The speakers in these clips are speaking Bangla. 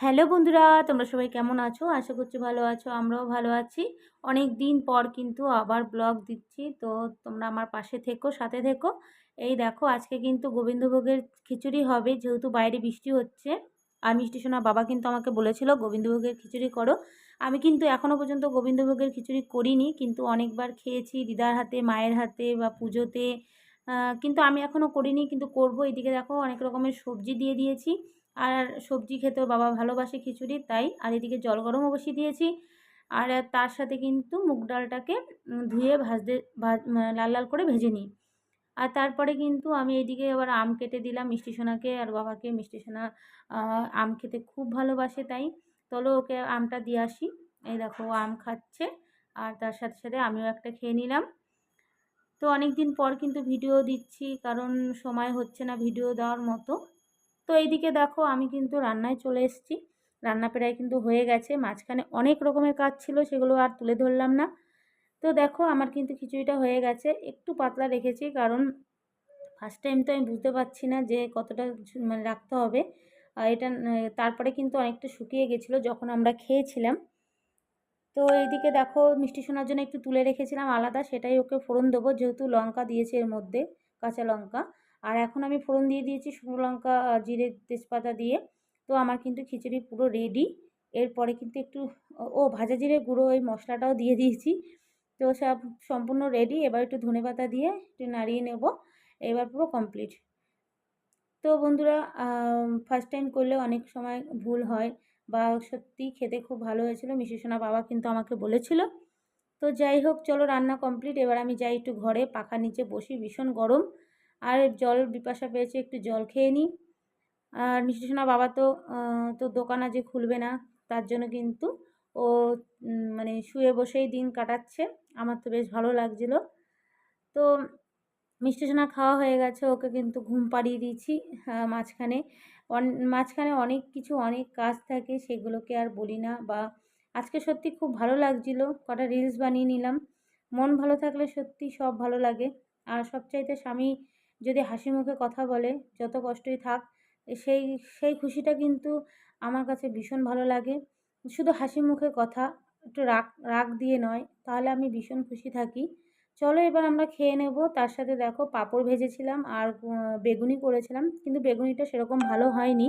হ্যালো বন্ধুরা, তোমরা সবাই কেমন আছো? আশা করছি ভালো আছো, আমরাও ভালো আছি। অনেক দিন পর কিন্তু আবার ব্লগ দিচ্ছি, তো তোমরা আমার পাশে থেকো, সাথে থেকো। এই দেখো, আজকে কিন্তু গোবিন্দভোগের খিচুড়ি হবে, যেহেতু বাইরে বৃষ্টি হচ্ছে। আর মিষ্টি সোনা বাবা কিন্তু আমাকে বলেছিল, গোবিন্দভোগের খিচুড়ি করো। আমি কিন্তু এখনও পর্যন্ত গোবিন্দভোগের খিচুড়ি করিনি, কিন্তু অনেকবার খেয়েছি, দিদার হাতে, মায়ের হাতে বা পুজোতে। কিন্তু আমি এখনও করিনি, কিন্তু করব। এদিকে দেখো, অনেক রকমের সবজি দিয়ে দিয়েছি। আর সবজি খেতেও বাবা ভালোবাসে খিচুড়ি, তাই আর এদিকে জল গরমও বসিয়ে দিয়েছি। আর তার সাথে কিন্তু মুগ ডালটাকে ধুয়ে ভাজতে, ভাজ লাল লাল করে ভেজে নিই। আর তারপরে কিন্তু আমি এদিকে আবার আম কেটে দিলাম মিষ্টি সোনাকে, আর বাবাকে মিষ্টি সোনা আম খেতে খুব ভালোবাসে তাই। চলো ওকে আমটা দিয়ে আসি। এই দেখো আম খাচ্ছে, আর তার সাথে সাথে আমিও একটা খেয়ে নিলাম। তো অনেক দিন পর কিন্তু ভিডিও দিচ্ছি, কারণ সময় হচ্ছে না ভিডিও দেওয়ার মতো। তো এইদিকে দেখো আমি কিন্তু রান্নায় চলে এসেছি। রান্না প্রায় কিন্তু হয়ে গেছে। মাঝখানে অনেক রকমের কাজ ছিল, সেগুলো আর তুলে ধরলাম না। তো দেখো আমার কিন্তু খিচুড়িটা হয়ে গেছে। একটু পাতলা রেখেছি কারণ ফার্স্ট টাইম তো আমি বুঝতে পারছি না যে কতটা মানে রাখতে হবে। এটা তারপরে কিন্তু অনেকটা শুকিয়ে গেছিল যখন আমরা খেয়েছিলাম। তো এইদিকে দেখো মিষ্টি শোনার জন্য একটু তুলে রেখেছিলাম আলাদা, সেটাই ওকে ফোড়ন দেবো। যেহেতু লঙ্কা দিয়েছে এর মধ্যে, কাঁচা লঙ্কা। আর এখন আমি ফোড়ন দিয়ে দিয়েছি শুকনো লঙ্কা জিরে তেজপাতা দিয়ে। তো আমার কিন্তু খিচুড়ি পুরো রেডি এরপরে কিন্তু একটু, ও, ভাজা জিরে গুঁড়ো ওই মশলাটাও দিয়ে দিয়েছি। তো সব সম্পূর্ণ রেডি এবার একটু ধনে পাতা দিয়ে একটু নাড়িয়ে নেব। এবার পুরো কমপ্লিট তো বন্ধুরা ফার্স্ট টাইম করলে অনেক সময় ভুল হয় বা সত্যি খেতে খুব ভালো হয়েছিল। মিশিসোনা বাবা কিন্তু আমাকে বলেছিল। তো যাই হোক, চলো রান্না কমপ্লিট এবার আমি যাই একটু ঘরে, পাখা নিচে বসি, ভীষণ গরম। আর জল বিপাশা পেয়েছে একটু জল খেয়ে নিই। আর মিষ্টি বাবা তো তো দোকান আজকে খুলবে না, তার জন্য কিন্তু ও মানে শুয়ে বসেই দিন কাটাচ্ছে। আমার তো বেশ ভালো লাগছিল। তো মিষ্টি সোনা খাওয়া হয়ে গেছে, ওকে কিন্তু ঘুম পাড়িয়ে দিয়েছি মাঝখানে। মাঝখানে অনেক কিছু, অনেক কাজ থাকে, সেগুলোকে আর বলি না। বা আজকে সত্যি খুব ভালো লাগছিল, কটা রিলস বানিয়ে নিলাম। মন ভালো থাকলে সত্যি সব ভালো লাগে। আর সবচাইতে স্বামী যদি হাসি মুখে কথা বলে, যত কষ্টই থাক, সেই সেই খুশিটা কিন্তু আমার কাছে ভীষণ ভালো লাগে। শুধু হাসি মুখে কথা, একটু রাগ রাগ দিয়ে নয়, তাহলে আমি ভীষণ খুশি থাকি। চলো এবার আমরা খেয়ে নেব, তার সাথে দেখো পাঁপড় ভেজেছিলাম আর বেগুনি করেছিলাম, কিন্তু বেগুনিটা সেরকম ভালো হয়নি।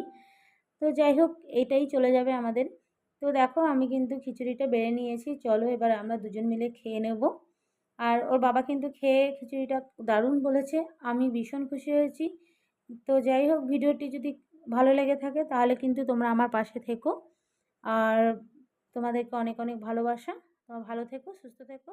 তো যাই হোক, এটাই চলে যাবে আমাদের। তো দেখো আমি কিন্তু খিচুড়িটা বেড়ে নিয়েছি, চলো এবার আমরা দুজন মিলে খেয়ে নেব। আর ওর বাবা কিন্তু খেয়ে খিচুড়িটা দারুণ বলেছে। আমি ভীষণ খুশি হয়েছি। তো যাই হোক, ভিডিওটি যদি ভালো লেগে থাকে তাহলে কিন্তু তোমরা আমার পাশে থেকো। আর তোমাদেরকে অনেক অনেক ভালোবাসা। তোমরা ভালো থেকো, সুস্থ থেকো।